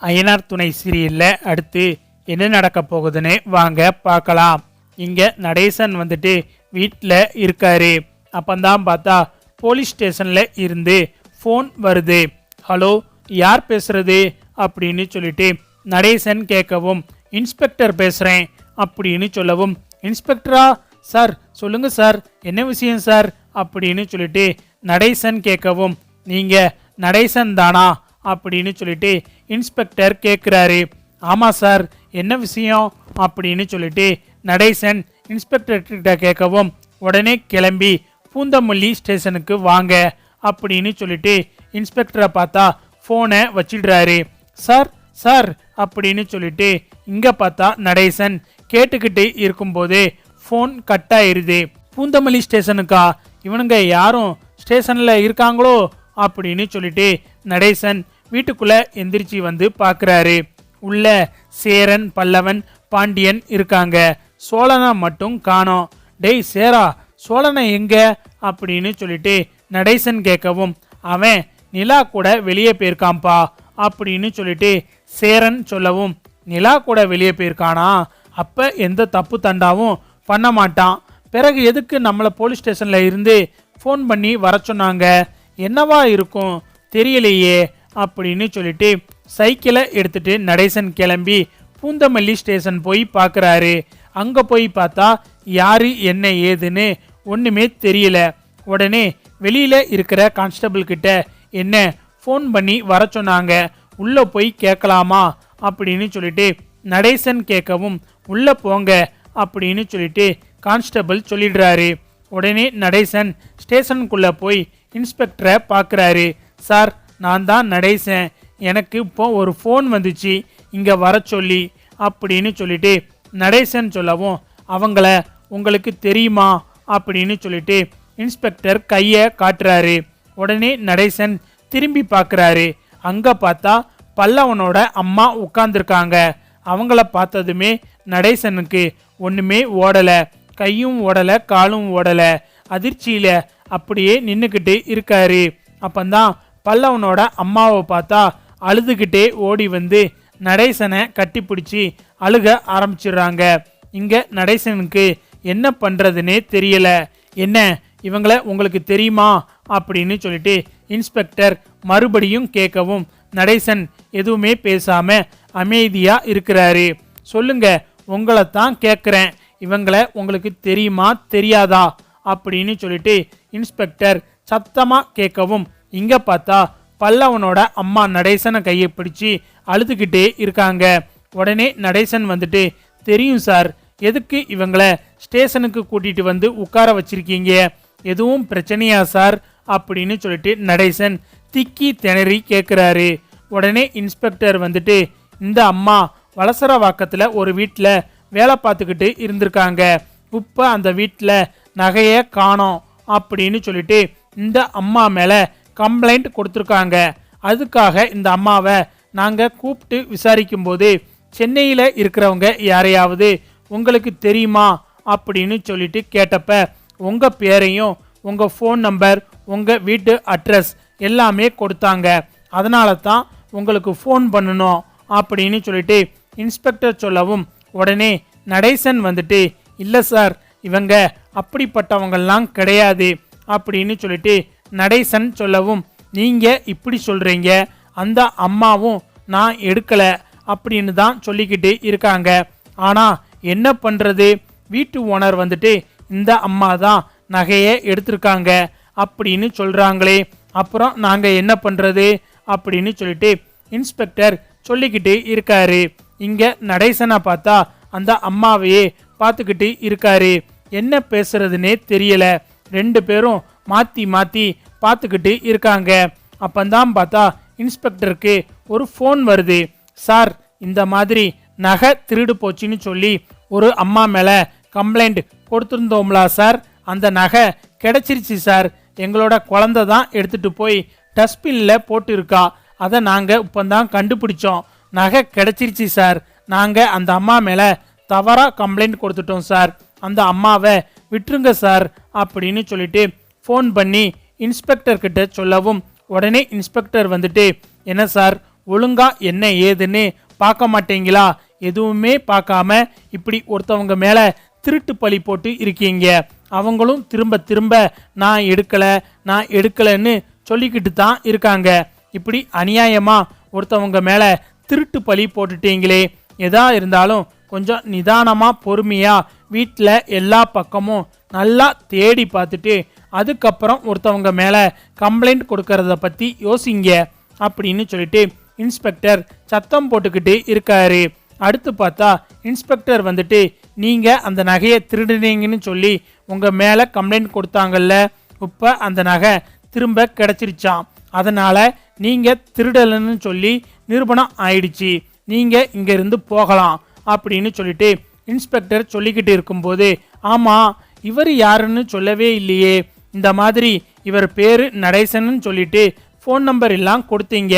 அய்யனார் துணை சீரியலில் அடுத்து என்ன நடக்க போகுதுன்னு வாங்க பார்க்கலாம். இங்கே நடேசன் வந்துட்டு வீட்டில் இருக்காரு. அப்போந்தான் பார்த்தா போலீஸ் ஸ்டேஷனில் இருந்து ஃபோன் வருது. ஹலோ யார் பேசுறது? அப்படின்னு சொல்லிட்டு நடேசன் கேட்கவும் இன்ஸ்பெக்டர் பேசுகிறேன் அப்படின்னு சொல்லவும் இன்ஸ்பெக்டரா? சார் சொல்லுங்கள் சார் என்ன விஷயம் சார்? அப்படின்னு சொல்லிட்டு நடேசன் கேட்கவும் நீங்கள் நடேசன் தானா? அப்படின்னு சொல்லிட்டு இன்ஸ்பெக்டர் கேட்குறாரு ஆமாம் சார் என்ன விஷயம்? அப்படின்னு சொல்லிட்டு நடேசன் இன்ஸ்பெக்டர்கிட்ட கேட்கவும் உடனே கிளம்பி பூந்தமல்லி ஸ்டேஷனுக்கு வாங்க அப்படின்னு சொல்லிட்டு இன்ஸ்பெக்டரை பார்த்தா ஃபோனை வச்சிடுறாரு. சார் சார் அப்படின்னு சொல்லிட்டு இங்கே பார்த்தா நடேசன் கேட்டுக்கிட்டு இருக்கும்போது ஃபோன் கட் ஆயிருது. பூந்தமல்லி ஸ்டேஷனுக்கா? இவனுங்க யாரும் ஸ்டேஷனில் இருக்காங்களோ? அப்படின்னு சொல்லிட்டு நடேசன் வீட்டுக்குள்ளே எந்திரிச்சு வந்து பார்க்குறாரு உள்ள சேரன் பல்லவன் பாண்டியன் இருக்காங்க. சோழனை மட்டும் காணோம். டேய் சேரா சோழனை எங்க? அப்படின்னு சொல்லிட்டு நடேசன் கேட்கவும் அவன் நிலா கூட வெளியே போயிருக்கான்ப்பா அப்படின்னு சொல்லிட்டு சேரன் சொல்லவும் நிலா கூட வெளியே போயிருக்கானா? அப்போ எந்த தப்பு தண்டாவும் பண்ண மாட்டான். பிறகு எதுக்கு நம்மளை போலீஸ் ஸ்டேஷனில் இருந்து ஃபோன் பண்ணி வர சொன்னாங்க? என்னவா இருக்கும்? தெரியலையே. அப்படின்னு சொல்லிட்டு சைக்கிளை எடுத்துட்டு நடேசன் கிளம்பி பூந்தமல்லி ஸ்டேஷன் போய் பார்க்குறாரு. அங்கே போய் பார்த்தா யாரு என்ன ஏதுன்னு ஒன்றுமே தெரியல. உடனே வெளியில் இருக்கிற கான்ஸ்டபிள் கிட்ட என்ன ஃபோன் பண்ணி வர சொன்னாங்க. உள்ளே போய் கேட்கலாமா அப்படின்னு சொல்லிட்டு நடேசன் கேட்கவும் உள்ளே போங்க அப்படின்னு சொல்லிட்டு கான்ஸ்டபிள் சொல்லிடுறாரு. உடனே நடேசன் ஸ்டேஷனுக்குள்ளே போய் இன்ஸ்பெக்டரை பார்க்குறாரு. சார் நான் தான் நடேசன். எனக்கு இப்போ ஒரு ஃபோன் வந்துச்சு. இங்கே வர சொல்லி அப்படின்னு சொல்லிட்டு நடேசன் சொல்லவும் அவங்கள உங்களுக்கு தெரியுமா? அப்படின்னு சொல்லிட்டு இன்ஸ்பெக்டர் கையை காட்டுறாரு. உடனே நடேசன் திரும்பி பார்க்குறாரு. அங்கே பார்த்தா பல்லவனோட அம்மா உட்காந்துருக்காங்க அவங்கள பார்த்ததுமே நடேசனுக்கு ஒன்றுமே ஓடலை. கையும் ஓடலை காலும் ஓடலை. அதிர்ச்சியில் அப்படியே நின்றுக்கிட்டு இருக்காரு. அப்போந்தான் பல்லவனோட அம்மாவை பார்த்தா அழுதுகிட்டே ஓடி வந்து நடேசனை கட்டிப்பிடிச்சி அழுக ஆரம்பிச்சிடுறாங்க. இங்கே நடேசனுக்கு என்ன பண்ணுறதுனே தெரியல. என்ன இவங்களை உங்களுக்கு தெரியுமா? அப்படின்னு சொல்லிட்டு இன்ஸ்பெக்டர் மறுபடியும் கேட்கவும் நடேசன் எதுவுமே பேசாமல் அமைதியாக இருக்கிறாரு. சொல்லுங்க உங்களை தான் கேட்குறேன். இவங்களை உங்களுக்கு தெரியுமா தெரியாதா? அப்படின்னு சொல்லிட்டு இன்ஸ்பெக்டர் சத்தமாக கேட்கவும் இங்க பார்த்தா பல்லவனோட அம்மா நடேசனை கையை பிடிச்சி அழுதுகிட்டே இருக்காங்க. உடனே நடேசன் வந்துட்டு தெரியும் சார் எதுக்கு இவங்களை ஸ்டேஷனுக்கு கூட்டிட்டு வந்து உட்கார வச்சிருக்கீங்க? எதுவும் பிரச்சனையா சார்? அப்படின்னு சொல்லிட்டு நடேசன் திக்கி திணறி கேட்குறாரு உடனே இன்ஸ்பெக்டர் வந்துட்டு இந்த அம்மா வலசரவாக்கத்தில் ஒரு வீட்டில் வேலை பார்த்துக்கிட்டு இருந்திருக்காங்க. இப்போ அந்த வீட்டில் நகையை காணோம். அப்படின்னு சொல்லிட்டு இந்த அம்மா மேலே கம்ப்ளைண்ட் கொடுத்துருக்காங்க. அதுக்காக இந்த அம்மாவை நாங்கள் கூப்பிட்டு விசாரிக்கும்போது சென்னையில் இருக்கிறவங்க யாரையாவது உங்களுக்கு தெரியுமா? அப்படின்னு சொல்லிட்டு கேட்டப்ப உங்கள் பேரையும் உங்கள் ஃபோன் நம்பர் உங்கள் வீட்டு அட்ரஸ் எல்லாமே கொடுத்தாங்க. அதனால தான் உங்களுக்கு ஃபோன் பண்ணணும். அப்படின்னு சொல்லிட்டு இன்ஸ்பெக்டர் சொல்லவும் உடனே நடேசன் வந்துட்டு இல்லை சார் இவங்க அப்படிப்பட்டவங்கெல்லாம் கிடையாது. அப்படின்னு சொல்லிட்டு நடேசன் சொல்லவும் நீங்கள் இப்படி சொல்கிறீங்க அந்த அம்மாவும் நான் எடுக்கலை அப்படின்னு தான் சொல்லிக்கிட்டு இருக்காங்க. ஆனால் என்ன பண்ணுறது வீட்டு ஓனர் வந்துட்டு இந்த அம்மா தான் நகையை எடுத்திருக்காங்க அப்படின்னு சொல்கிறாங்களே அப்புறம் நாங்கள் என்ன பண்ணுறது அப்படின்னு சொல்லிட்டு இன்ஸ்பெக்டர் சொல்லிக்கிட்டு இருக்காரு. இங்கே நடேசனை பார்த்தா அந்த அம்மாவையே பார்த்துக்கிட்டு இருக்காரு. என்ன பேசுறதுனே தெரியல. ரெண்டு பேரும் மாற்றி மாற்றி பார்த்துக்கிட்டு இருக்காங்க. அப்பந்தான் பார்த்தா இன்ஸ்பெக்டருக்கு ஒரு ஃபோன் வருது. சார் இந்த மாதிரி நகை திருடு போச்சுன்னு சொல்லி ஒரு அம்மா மேலே கம்ப்ளைண்ட் கொடுத்துருந்தோம்லா சார்? அந்த நகை கிடச்சிருச்சு சார். எங்களோட குழந்த தான் எடுத்துகிட்டு போய் டஸ்ட்பினில் போட்டிருக்கா. அதை நாங்கள் இப்போ தான் கண்டுபிடிச்சோம். நகை கிடச்சிருச்சு சார். நாங்கள் அந்த அம்மா மேலே தவறாக கம்ப்ளைண்ட் கொடுத்துட்டோம் சார். அந்த அம்மாவை விட்டுருங்க சார் அப்படின்னு சொல்லிட்டு ஃபோன் பண்ணி இன்ஸ்பெக்டர் கிட்ட சொல்லவும் உடனே இன்ஸ்பெக்டர் வந்துட்டு என்ன சார் ஒழுங்கா என்ன ஏதுன்னு பார்க்க மாட்டீங்களா? எதுவுமே பார்க்காம இப்படி ஒருத்தவங்க மேல திருட்டு பழி போட்டு இருக்கீங்க. அவங்களும் திரும்ப திரும்ப நான் எடுக்கல நான் எடுக்கலன்னு சொல்லிக்கிட்டு தான் இருக்காங்க. இப்படி அநியாயமா ஒருத்தவங்க மேல திருட்டு பழி போட்டுட்டீங்களே. எதா இருந்தாலும் கொஞ்சம் நிதானமாக பொறுமையாக வீட்டில் எல்லா பக்கமும் நல்லா தேடி பார்த்துட்டு அதுக்கப்புறம் ஒருத்தவங்க மேலே கம்ப்ளைண்ட் கொடுக்கறத பற்றி யோசிங்க அப்படின்னு சொல்லிட்டு இன்ஸ்பெக்டர் சத்தம் போட்டுக்கிட்டு இருக்காரு. அடுத்து பார்த்தா இன்ஸ்பெக்டர் வந்துட்டு நீங்கள் அந்த நகையை திருடுனீங்கன்னு சொல்லி உங்கள் மேலே கம்ப்ளைண்ட் கொடுத்தாங்கல்ல இப்போ அந்த நகை திரும்ப கிடச்சிருச்சான் அதனால் நீங்கள் திருடலைன்னு சொல்லி நிரூபணம் ஆயிடுச்சு. நீங்கள் இங்கேருந்து போகலாம் அப்படின்னு சொல்லிட்டு இன்ஸ்பெக்டர் சொல்லிக்கிட்டு இருக்கும்போது ஆமாம் இவர் யாருன்னு சொல்லவே இல்லையே. இந்த மாதிரி இவர் பேர் நடேசன்னு சொல்லிட்டு ஃபோன் நம்பர் எல்லாம் கொடுத்தீங்க.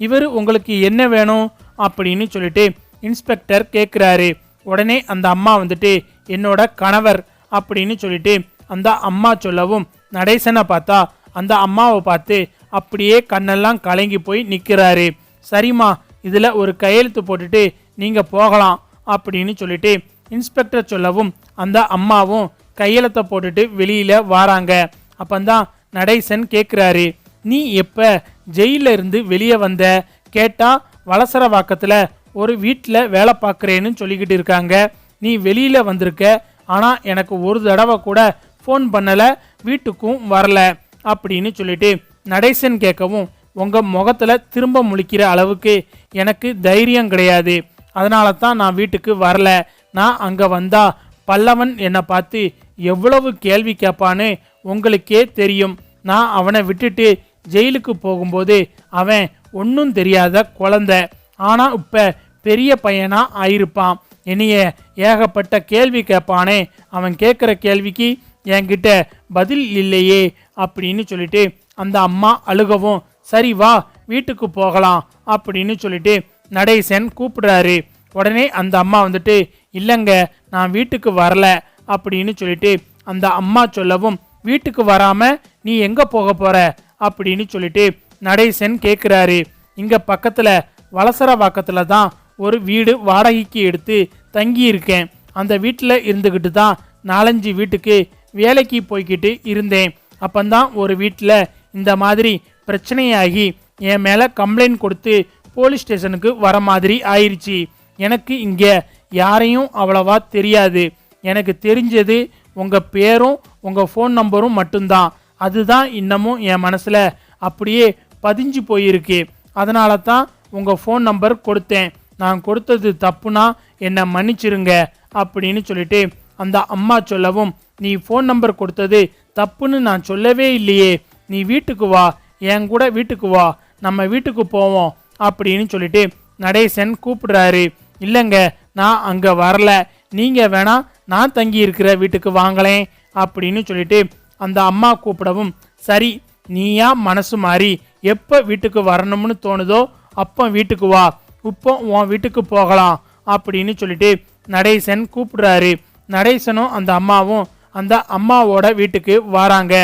இவர் உங்களுக்கு என்ன வேணும் அப்படின்னு சொல்லிட்டு இன்ஸ்பெக்டர் கேட்குறாரு உடனே அந்த அம்மா வந்துட்டு என்னோட கணவர் அப்படின்னு சொல்லிட்டு அந்த அம்மா சொல்லவும் நடேசனை பார்த்தா அந்த அம்மாவை பார்த்து அப்படியே கண்ணெல்லாம் கலங்கி போய் நிற்கிறாரு சரிம்மா இதில் ஒரு கையெழுத்து போட்டுட்டு நீங்கள் போகலாம் அப்படின்னு சொல்லிட்டு இன்ஸ்பெக்டர் சொல்லவும் அந்த அம்மாவும் கையெழுத்தை போட்டுட்டு வெளியில் வாராங்க. அப்பந்தான் நடேசன் கேட்குறாரு நீ எப்போ ஜெயிலில் இருந்து வெளியே வந்த? கேட்டா வலசரவாக்கத்தில் ஒரு வீட்டில் வேலை பார்க்குறேன்னு சொல்லிக்கிட்டு இருக்காங்க. நீ வெளியில் வந்திருக்க. ஆனால் எனக்கு ஒரு தடவை கூட ஃபோன் பண்ணலை வீட்டுக்கும் வரல. அப்படின்னு சொல்லிட்டு நடேசன் கேட்கவும் உங்கள் முகத்தில் திரும்ப முழிக்கிற அளவுக்கு எனக்கு தைரியம் கிடையாது. அதனால தான் நான் வீட்டுக்கு வரல. நான் அங்கே வந்தால் பல்லவன் என்னை பார்த்து எவ்வளவு கேள்வி கேட்பான்னு உங்களுக்கே தெரியும். நான் அவனை விட்டுட்டு ஜெயிலுக்கு போகும்போது அவன் ஒன்றும் தெரியாத குழந்த. ஆனால் இப்போ பெரிய பையனாக ஆயிருப்பான். என்னைய ஏகப்பட்ட கேள்வி கேட்பானே. அவன் கேட்குற கேள்விக்கு என்கிட்ட பதில் இல்லையே அப்படின்னு சொல்லிட்டு அந்த அம்மா அழுகவும் சரி வா வீட்டுக்கு போகலாம் அப்படின்னு சொல்லிட்டு நடேசன் கூப்பிடுறாரு. உடனே அந்த அம்மா வந்துட்டு இல்லைங்க நான் வீட்டுக்கு வரல. அப்படின்னு சொல்லிட்டு அந்த அம்மா சொல்லவும் வீட்டுக்கு வராம நீ எங்க போக போற? அப்படின்னு சொல்லிட்டு நடேசன் கேட்குறாரு இங்க பக்கத்துல வலசரவாக்கத்துல தான் ஒரு வீடு வாடகைக்கு எடுத்து தங்கியிருக்கேன் அந்த வீட்டில் இருந்துக்கிட்டு தான் நாலஞ்சு வீட்டுக்கு வேலைக்கு போய்கிட்டு இருந்தேன். அப்பந்தான் ஒரு வீட்டில் இந்த மாதிரி பிரச்சனையாகி என் மேலே கம்ப்ளைண்ட் கொடுத்து போலீஸ் ஸ்டேஷனுக்கு வர மாதிரி ஆயிடுச்சு எனக்கு இங்கே யாரையும் அவ்வளவா தெரியாது. எனக்கு தெரிஞ்சது உங்கள் பேரும் உங்கள் ஃபோன் நம்பரும் மட்டும்தான். அதுதான் இன்னமும் என் மனசில் அப்படியே பதிஞ்சு போயிருக்கு. அதனால தான் உங்கள் ஃபோன் நம்பர் கொடுத்தேன். நான் கொடுத்தது தப்புனா என்னை மன்னிச்சிருங்க அப்படின்னு சொல்லிட்டு அந்த அம்மா சொல்லவும் நீ ஃபோன் நம்பர் கொடுத்தது தப்புன்னு நான் சொல்லவே இல்லையே. நீ வீட்டுக்கு வா. என் கூட வீட்டுக்கு வா. நம்ம வீட்டுக்கு போவோம். அப்படின்னு சொல்லிட்டு நடேசன் கூப்பிடுறாரு. இல்லைங்க நான் அங்கே வரல. நீங்கள் வேணால் நான் தங்கி இருக்கிற வீட்டுக்கு வாங்களேன் அப்படின்னு சொல்லிட்டு அந்த அம்மா கூப்பிடவும் சரி நீயா மனசு மாறி எப்போ வீட்டுக்கு வரணும்னு தோணுதோ அப்போ வீட்டுக்கு வா. இப்போ உன் வீட்டுக்கு போகலாம் அப்படின்னு சொல்லிட்டு நடேசன் கூப்பிடுறாரு. நடேசனும் அந்த அம்மாவும் அந்த அம்மாவோட வீட்டுக்கு வராங்க.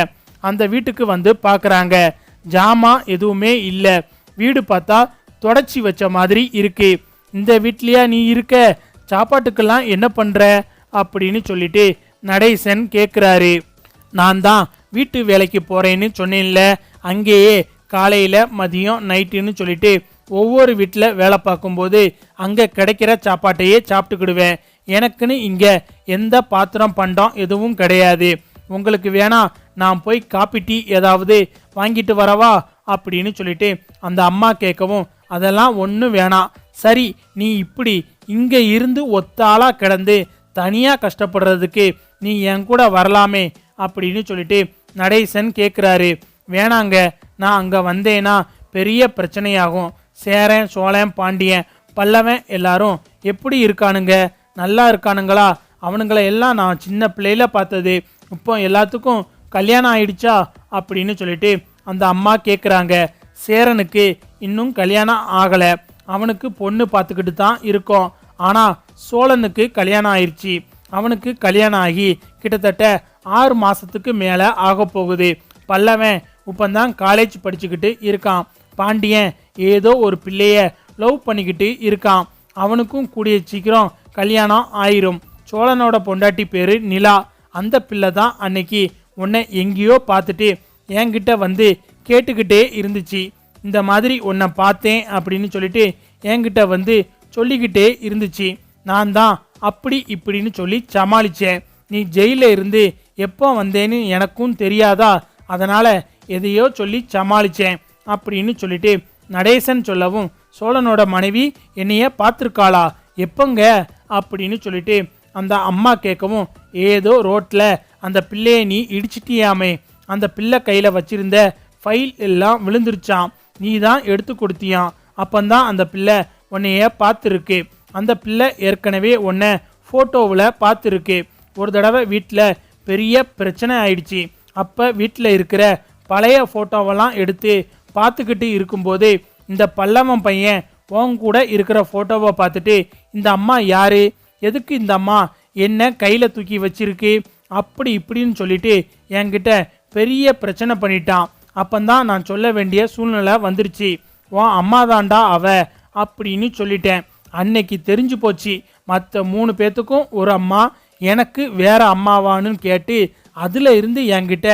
அந்த வீட்டுக்கு வந்து பார்க்குறாங்க ஜாமா எதுவுமே இல்லை. வீடு பார்த்தா தொடச்சி வச்ச மாதிரி இருக்கு. இந்த வீட்லையா நீ இருக்க? சாப்பாட்டுக்கெல்லாம் என்ன பண்ணுற அப்படின்னு சொல்லிட்டு நடேசன் கேட்குறாரு நான் தான் வீட்டு வேலைக்கு போகிறேன்னு சொன்னேன்ல அங்கேயே காலையில் மதியம் நைட்டுன்னு சொல்லிட்டு ஒவ்வொரு வீட்டில் வேலை பார்க்கும்போது அங்கே கிடைக்கிற சாப்பாட்டையே சாப்பிட்டுக்கிடுவேன். எனக்குன்னு இங்கே எந்த பாத்திரம் பண்டம் எதுவும் கிடையாது. உங்களுக்கு வேணா நான் போய் காப்பி டீ ஏதாவது வாங்கிட்டு வரவா அப்படின்னு சொல்லிட்டு அந்த அம்மா கேட்கவும் அதெல்லாம் ஒன்றும் வேணாம். சரி நீ இப்படி இங்கே இருந்து ஒத்தாளாக கிடந்து தனியாக கஷ்டப்படுறதுக்கு நீ என் கூட வரலாமே அப்படின்னு சொல்லிட்டு நடேசன் கேட்குறாரு வேணாங்க நான் அங்கே வந்தேன்னா பெரிய பிரச்சனையாகும். சேரன் சோழன் பாண்டியன் பல்லவன் எல்லாரும் எப்படி இருக்கானுங்க? நல்லா இருக்கானுங்களா? அவனுங்களை எல்லாம் நான் சின்ன பிள்ளையில பார்த்தது. இப்போ எல்லாத்துக்கும் கல்யாணம் ஆயிடுச்சா? அப்படின்னு சொல்லிட்டு அந்த அம்மா கேட்குறாங்க சேரனுக்கு இன்னும் கல்யாணம் ஆகலை. அவனுக்கு பொண்ணு பார்த்துக்கிட்டு தான் இருக்கோம். ஆனால் சோழனுக்கு கல்யாணம் ஆயிடுச்சு அவனுக்கு கல்யாணம் ஆகி கிட்டத்தட்ட ஆறு மாதத்துக்கு மேலே ஆக போகுது. பல்லவன் இப்போந்தான் காலேஜ் படிச்சுக்கிட்டு இருக்கான். பாண்டியன் ஏதோ ஒரு பிள்ளைய லவ் பண்ணிக்கிட்டு இருக்கான். அவனுக்கும் கூடிய சீக்கிரம் கல்யாணம் ஆயிரும். சோழனோட பொண்டாட்டி பேர் நிலா. அந்த பிள்ளை தான் அன்னைக்கு உன்னை எங்கேயோ பார்த்துட்டு என்கிட்ட வந்து கேட்டுக்கிட்டே இருந்துச்சு. இந்த மாதிரி உன்னை பார்த்தேன் அப்படின்னு சொல்லிட்டு என்கிட்ட வந்து சொல்லிக்கிட்டே இருந்துச்சு. நான் தான் அப்படி இப்படின்னு சொல்லி சமாளித்தேன் நீ ஜெயிலில் இருந்து எப்போ வந்தேன்னு எனக்கும் தெரியாதா? அதனால் எதையோ சொல்லி சமாளித்தேன் அப்படின்னு சொல்லிட்டு நடேசன் சொல்லவும் சோழனோட மனைவி என்னைய பார்த்துருக்காளா? எப்போங்க? அப்படின்னு சொல்லிட்டு அந்த அம்மா கேட்கவும் ஏதோ ரோட்டில் அந்த பிள்ளையை நீ இடிச்சிட்டியாமே. அந்த பிள்ளை கையில் வச்சிருந்த ஃபைல் எல்லாம் விழுந்துருச்சான் நீ தான் எடுத்து கொடுத்தியான் அப்போந்தான் அந்த பிள்ளை உன்னைய பார்த்துருக்கு. அந்த பிள்ளை ஏற்கனவே உன்னை ஃபோட்டோவில் பார்த்துருக்கு. ஒரு தடவை வீட்டில் பெரிய பிரச்சனை ஆயிடுச்சு. அப்போ வீட்டில் இருக்கிற பழைய ஃபோட்டோவெல்லாம் எடுத்து பார்த்துக்கிட்டு இருக்கும்போது இந்த பல்லவன் பையன் உன் கூட இருக்கிற ஃபோட்டோவை பார்த்துட்டு இந்த அம்மா யார்? எதுக்கு இந்த அம்மா? என்ன கையில் தூக்கி வச்சிருக்கு? அப்படி இப்படின்னு சொல்லிட்டு என்கிட்ட பெரிய பிரச்சனை பண்ணிட்டான். அப்பந்தான் நான் சொல்ல வேண்டிய சூழ்நிலை வந்துருச்சு. உன் அம்மா தாண்டா அவ அப்படின்னு சொல்லிட்டேன். அன்னைக்கு தெரிஞ்சு போச்சு. மற்ற மூணு பேத்துக்கும் ஒரு அம்மா எனக்கு வேற அம்மாவான்னு கேட்டு அதில் இருந்து என்கிட்ட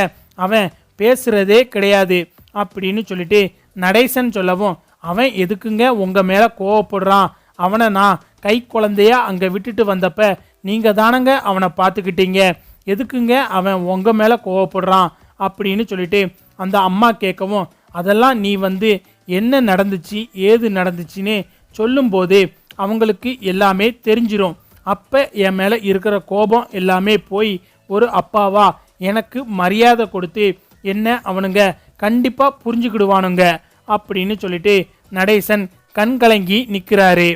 அவன் பேசுகிறதே கிடையாது அப்படின்னு சொல்லிட்டு நடேசன் சொல்லவும் அவன் எதுக்குங்க உங்கள் மேலே கோவப்படுறான்? அவனை நான் கை குழந்தையா அங்கே விட்டுட்டு வந்தப்ப நீங்கள் தானங்க அவனை பார்த்துக்கிட்டீங்க எதுக்குங்க அவன் உங்கள் மேலே கோவப்படுறான்? அப்படின்னு சொல்லிட்டு அந்த அம்மா கேட்கவும் அதெல்லாம் நீ வந்து என்ன நடந்துச்சு? ஏது நடந்துச்சுன்னு சொல்லும்போது அவங்களுக்கு எல்லாமே தெரிஞ்சிடும் அப்போ என் மேலே இருக்கிற கோபம் எல்லாமே போய் ஒரு அப்பாவா எனக்கு மரியாதை கொடுத்து என்ன அவனுங்க கண்டிப்பாக புரிஞ்சுக்கிடுவானுங்க அப்படின்னு சொல்லிட்டு நடேசன் கண்கலங்கி நிற்கிறாரு